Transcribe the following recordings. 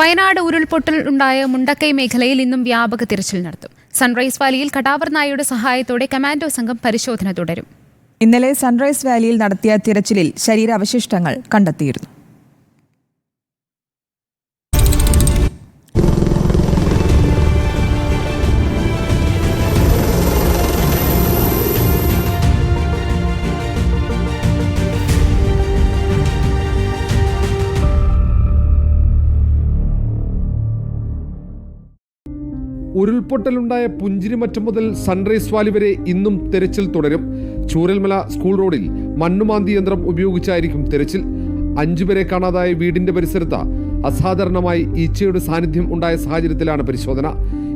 വയനാട് ഉരുൾപൊട്ടൽ ഉണ്ടായ മുണ്ടക്കൈ മേഖലയിൽ ഇന്നും വ്യാപക തിരച്ചിൽ നടത്തും. സൺറൈസ് വാലിയിൽ കടാവർ നായയുടെ സഹായത്തോടെ കമാൻഡോ സംഘം പരിശോധന തുടരും. ഇന്നലെ സൺറൈസ് വാലിയിൽ നടത്തിയ തിരച്ചിലിൽ ശരീരാവശിഷ്ടങ്ങൾ കണ്ടെത്തിയിരുന്നു. ഉരുൾപൊട്ടലുണ്ടായ പുഞ്ചിരിമറ്റം മുതൽ സൺറൈസ് വാലി വരെ ഇന്നും തെരച്ചിൽ തുടരും. ചൂരൽമല സ്കൂൾ റോഡിൽ മണ്ണുമാന്തി യന്ത്രം ഉപയോഗിച്ചായിരിക്കും തെരച്ചിൽ. അഞ്ചുപേരെ കാണാതായ വീടിന്റെ പരിസരത്ത് അസാധാരണമായി ഈച്ചയുടെ സാന്നിധ്യം ഉണ്ടായ സാഹചര്യത്തിലാണ് പരിശോധന.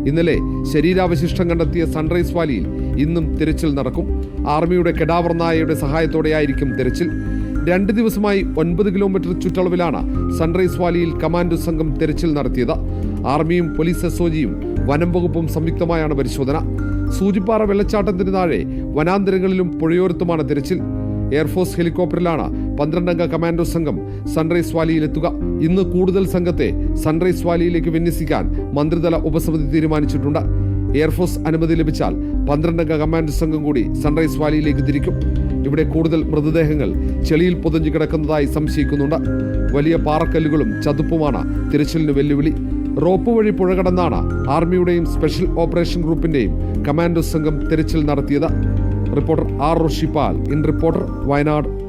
ഇന്നലെ ശരീരാവശിഷ്ടം കണ്ടെത്തിയ സൺറൈസ് വാലിയിൽ ഇന്നും തിരച്ചിൽ നടക്കും. ആർമിയുടെ കെടാവർ നായയുടെ സഹായത്തോടെയായിരിക്കും തിരച്ചിൽ. രണ്ട് ദിവസമായി ഒൻപത് കിലോമീറ്റർ ചുറ്റളവിലാണ് സൺറൈസ് വാലിയിൽ കമാൻഡോ സംഘം തിരച്ചിൽ നടത്തിയത്. ആർമിയും പോലീസ് എസ്ഒജിയും വനം വകുപ്പും സംയുക്തമായാണ് പരിശോധന. സൂചിപ്പാറ വെള്ളച്ചാട്ടത്തിന് താഴെ വനാന്തരങ്ങളിലും പുഴയോരത്തുമാണ് തിരച്ചിൽ. എയർഫോഴ്സ് ഹെലികോപ്റ്ററിലാണ് പന്ത്രണ്ടംഗ കമാൻഡോ സംഘം സൺറൈസ് വാലിയിലെത്തുക. ഇന്ന് കൂടുതൽ സംഘത്തെ സൺറൈസ് വാലിയിലേക്ക് വിന്യസിക്കാൻ മന്ത്രിതല ഉപസമിതി തീരുമാനിച്ചിട്ടുണ്ട്. എയർഫോഴ്സ് അനുമതി ലഭിച്ചാൽ പന്ത്രണ്ടംഗ കമാൻഡോ സംഘം കൂടി സൺറൈസ് വാലിയിലേക്ക് തിരിക്കും. ഇവിടെ കൂടുതൽ മൃതദേഹങ്ങൾ ചെളിയിൽ പൊതിഞ്ഞു കിടക്കുന്നതായി സംശയിക്കുന്നുണ്ട്. വലിയ പാറക്കല്ലുകളും ചതുപ്പുമാണ് തിരച്ചിലിന് വെല്ലുവിളി. റോപ്പ് വഴി പുഴ കടന്നാണ് ആർമിയുടെയും സ്പെഷ്യൽ ഓപ്പറേഷൻ ഗ്രൂപ്പിന്റെയും കമാൻഡോ സംഘം തിരച്ചിൽ നടത്തിയത്. Reporter R Roshipal in reporter Wayanad.